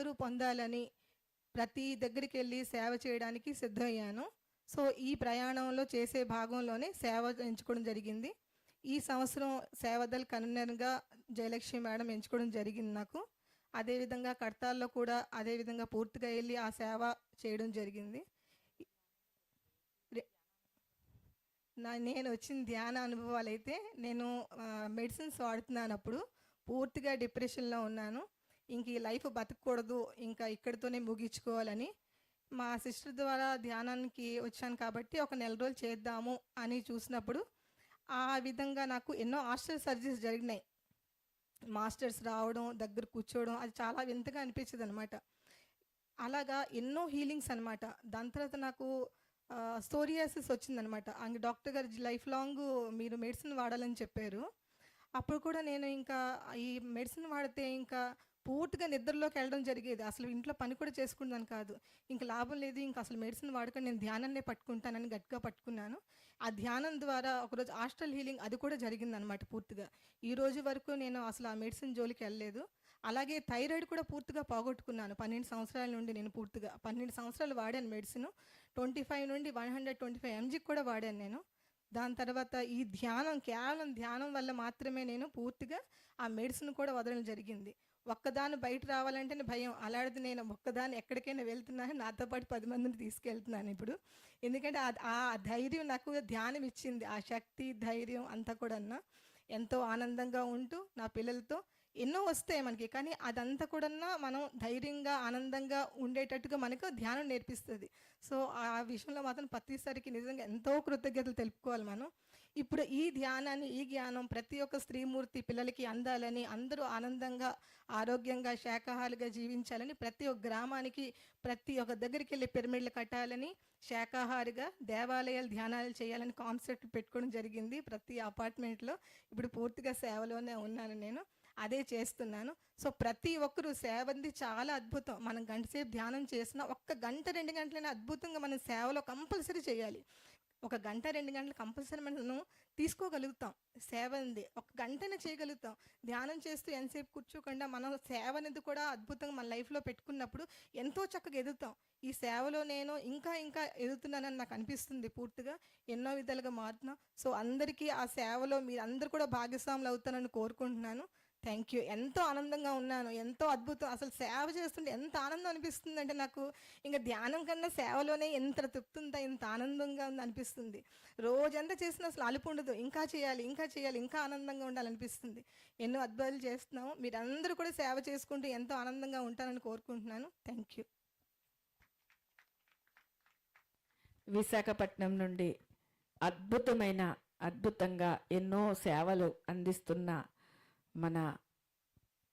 అందరూ పొందాలని ప్రతి దగ్గరికి వెళ్ళి సేవ చేయడానికి సిద్ధమయ్యాను. సో ఈ ప్రయాణంలో చేసే భాగంలోనే సేవ ఎంచుకోవడం జరిగింది. ఈ సంవత్సరం సేవదల్ కన్వీనర్గా జయలక్ష్మి మేడం ఎంచుకోవడం జరిగింది నాకు. అదేవిధంగా కడతాల్లో కూడా అదేవిధంగా పూర్తిగా వెళ్ళి ఆ సేవ చేయడం జరిగింది. నా నేను వచ్చిన ధ్యాన అనుభవాలు అయితే నేను మెడిసిన్స్ వాడుతున్నాను అప్పుడు. పూర్తిగా డిప్రెషన్లో ఉన్నాను. ఇంక ఈ లైఫ్ బతకూడదు ఇంకా ఇక్కడితోనే ముగించుకోవాలని మా సిస్టర్ ద్వారా ధ్యానానికి వచ్చాను కాబట్టి ఒక నెల రోజులు చేద్దాము అని చూసినప్పుడు ఆ విధంగా నాకు ఎన్నో హాస్టల్ సర్జరీస్ జరిగినాయి. మాస్టర్స్ రావడం దగ్గర కూర్చోవడం అది చాలా వింతగా అనిపించింది అనమాట అలాగా ఎన్నో హీలింగ్స్ అనమాట దాని తర్వాత నాకు స్టోరియాసిస్ వచ్చిందనమాట అంగ డాక్టర్ గారు లైఫ్ లాంగ్ మీరు మెడిసిన్ వాడాలని చెప్పారు. అప్పుడు కూడా నేను ఇంకా ఈ మెడిసిన్ వాడితే ఇంకా పూర్తిగా నిద్రలోకి వెళ్ళడం జరిగేది. అసలు ఇంట్లో పని కూడా చేసుకున్నాను కాదు. ఇంకా లాభం లేదు. ఇంకా అసలు మెడిసిన్ వాడక నేను ధ్యానాన్నే పట్టుకుంటానని గట్టిగా పట్టుకున్నాను. ఆ ధ్యానం ద్వారా ఒకరోజు హాస్టల్ హీలింగ్ అది కూడా జరిగిందనమాట పూర్తిగా. ఈ రోజు వరకు నేను అసలు ఆ మెడిసిన్ జోలికి వెళ్ళలేదు. అలాగే థైరాయిడ్ కూడా పూర్తిగా పోగొట్టుకున్నాను. పన్నెండు సంవత్సరాల నుండి నేను పూర్తిగా. పన్నెండు సంవత్సరాలు వాడాను మెడిసిన్. ట్వంటీ ఫైవ్ నుండి వన్ హండ్రెడ్ ట్వంటీ ఫైవ్ ఎంజీకి కూడా వాడాను నేను. దాని తర్వాత ఈ ధ్యానం కేవలం ధ్యానం వల్ల మాత్రమే నేను పూర్తిగా ఆ మెడిసిన్ కూడా వదలడం జరిగింది. ఒక్కదాన్ని బయట రావాలంటేనే భయం. అలాంటిది నేను ఒక్కదాన్ని ఎక్కడికైనా వెళ్తున్నాను నాతో పాటు పది మందిని తీసుకెళ్తున్నాను ఇప్పుడు. ఎందుకంటే ఆ- ధైర్యం నాకు ధ్యానం ఇచ్చింది. ఆ శక్తి ధైర్యం అంతా కూడా ఎంతో ఆనందంగా ఉంటూ నా పిల్లలతో ఎన్నో వస్తాయి మనకి కానీ అదంతా కూడా మనం ధైర్యంగా ఆనందంగా ఉండేటట్టుగా మనకు ధ్యానం నేర్పిస్తుంది. సో ఆ విషయంలో మాత్రం ప్రతిసారికి నిజంగా ఎంతో కృతజ్ఞతలు తెలుపుకోవాలి మనం. ఇప్పుడు ఈ ధ్యానాన్ని ఈ జ్ఞానం ప్రతి ఒక్క స్త్రీమూర్తి పిల్లలకి అందాలని అందరూ ఆనందంగా ఆరోగ్యంగా శాకాహారులుగా జీవించాలని ప్రతి ఒక్క గ్రామానికి ప్రతి ఒక్క దగ్గరికి వెళ్ళి పిరమిడ్లు కట్టాలని శాకాహారిగా దేవాలయాలు ధ్యానాలు చేయాలని కాన్సెప్ట్ పెట్టుకోవడం జరిగింది ప్రతి అపార్ట్మెంట్లో. ఇప్పుడు పూర్తిగా సేవలోనే ఉన్నాను నేను. అదే చేస్తున్నాను. సో ప్రతి ఒక్కరూ సేవంది చాలా అద్భుతం. మనం గంటసేపు ధ్యానం చేసిన ఒక్క గంట రెండు గంటలైనా అద్భుతంగా మనం సేవలో కంపల్సరీ చేయాలి. ఒక గంట రెండు గంటలు కంపల్సరీ మనం తీసుకోగలుగుతాం. సేవ ఉంది ఒక గంటనే చేయగలుగుతాం. ధ్యానం చేస్తూ ఎంతసేపు కూర్చోకుండా మనం సేవ అనేది కూడా అద్భుతంగా మన లైఫ్లో పెట్టుకున్నప్పుడు ఎంతో చక్కగా ఎదుగుతాం. ఈ సేవలో నేను ఇంకా ఇంకా ఎదుగుతున్నానని నాకు అనిపిస్తుంది పూర్తిగా. ఎన్నో విధాలుగా మారుతున్నాం. సో అందరికీ ఆ సేవలో మీరు అందరు కూడా భాగస్వాములు అవుతానని కోరుకుంటున్నాను. థ్యాంక్ యూ ఎంతో ఆనందంగా ఉన్నాను. ఎంతో అద్భుతం. అసలు సేవ చేస్తుంటే ఎంత ఆనందం అనిపిస్తుంది అంటే నాకు ఇంకా ధ్యానం కన్నా సేవలోనే ఎంత తృప్తి ఉందా ఎంత ఆనందంగా ఉంది అనిపిస్తుంది. రోజంతా చేసిన అసలు అలుపు ఉండదు. ఇంకా చేయాలి ఇంకా చేయాలి ఇంకా ఆనందంగా ఉండాలనిపిస్తుంది. ఎన్నో అద్భుతాలు చేస్తున్నాము. మీరందరూ కూడా సేవ చేసుకుంటూ ఎంతో ఆనందంగా ఉంటారని కోరుకుంటున్నాను. థ్యాంక్ యూ విశాఖపట్నం నుండి అద్భుతమైన అద్భుతంగా ఎన్నో సేవలు అందిస్తున్న మన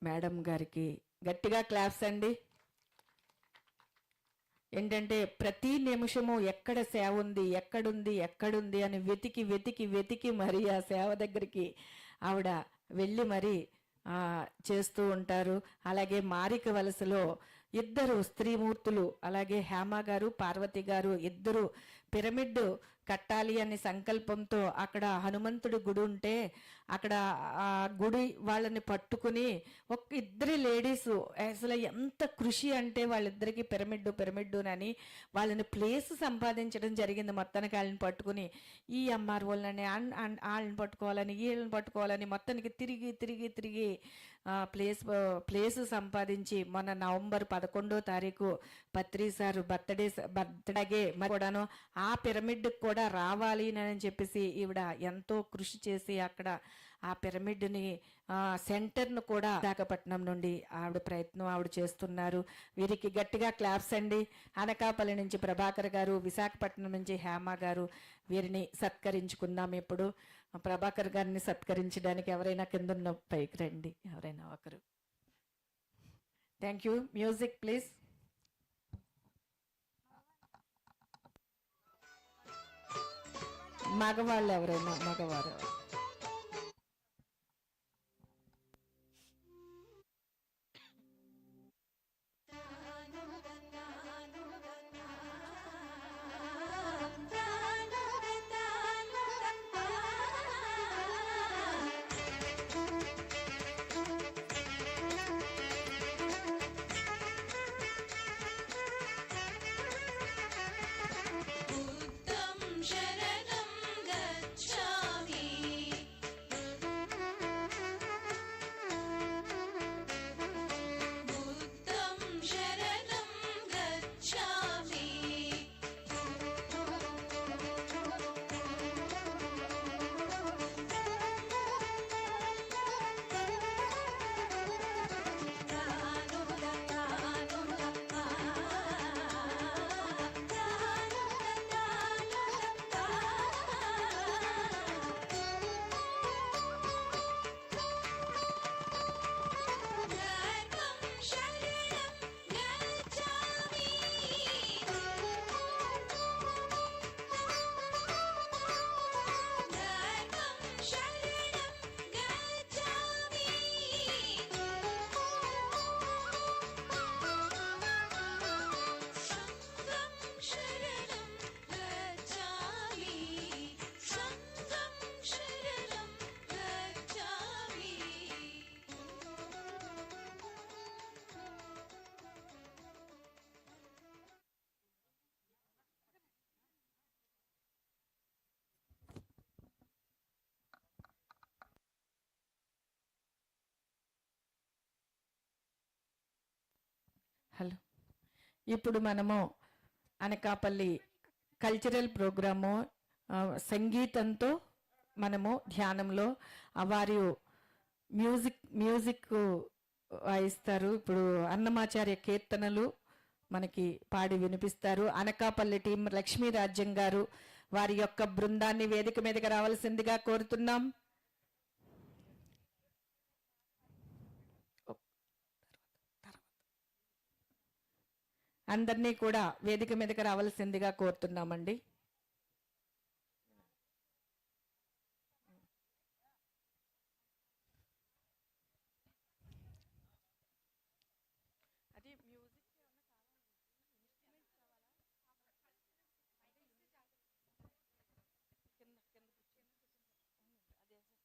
మేడం గారికి గట్టిగా క్లాప్స్ అండి. ఏంటంటే ప్రతి నిమిషము ఎక్కడ సేవ ఉంది ఎక్కడుంది ఎక్కడుంది అని వెతికి వెతికి వెతికి మరి ఆ సేవ దగ్గరికి ఆవిడ వెళ్ళి మరి చేస్తూ ఉంటారు. అలాగే మారిక వలసలో ఇద్దరు స్త్రీమూర్తులు అలాగే హేమ గారు పార్వతి గారు ఇద్దరు పిరమిడ్ కట్టాలి అనే సంకల్పంతో అక్కడ హనుమంతుడి గుడి ఉంటే అక్కడ ఆ గుడి వాళ్ళని పట్టుకుని ఒక ఇద్దరి లేడీస్ అసలు ఎంత కృషి అంటే వాళ్ళిద్దరికి పిరమిడ్ పిరమిడ్ అని వాళ్ళని ప్లేస్ సంపాదించడం జరిగింది మొత్తానికి వాళ్ళని పట్టుకుని. ఈ ఎంఆర్ వాళ్ళని వాళ్ళని పట్టుకోవాలని వీళ్ళని పట్టుకోవాలని మొత్తానికి తిరిగి తిరిగి తిరిగి ప్లేస్ ప్లేస్ సంపాదించి మొన్న నవంబర్ పదకొండో తారీఖు పత్రి సార్ బర్త్డే బర్త్డేగే కూడాను ఆ పిరమిడ్కి కూడా రావాలి అని చెప్పేసి ఈవిడ ఎంతో కృషి చేసి అక్కడ ఆ పిరమిడ్ని సెంటర్ను కూడా విశాఖపట్నం నుండి ఆవిడ ప్రయత్నం ఆవిడ చేస్తున్నారు. వీరికి గట్టిగా క్లాప్స్ అండి. అనకాపల్లి నుంచి ప్రభాకర్ గారు విశాఖపట్నం నుంచి హేమ గారు వీరిని సత్కరించుకుందాం ఇప్పుడు. ప్రభాకర్ గారిని సత్కరించడానికి ఎవరైనా కింద పైకి రండి. ఎవరైనా ఒకరు. Thank you. Music please. మగవాళ్ళు ఎవరైనా మగవారు హలో. ఇప్పుడు మనము అనకాపల్లి కల్చరల్ ప్రోగ్రాము సంగీతంతో మనము ధ్యానంలో వారు వారి మ్యూజిక్ మ్యూజిక్ వాయిస్తారు. ఇప్పుడు అన్నమాచార్య కీర్తనలు మనకి పాడి వినిపిస్తారు. అనకాపల్లి టీం లక్ష్మీ రాజ్యం గారు వారి యొక్క బృందాన్ని వేదిక మీదకి రావాల్సిందిగా కోరుతున్నాం. అందరినీ కూడా వేదిక మీదకి రావాల్సిందిగా కోరుతున్నామండి.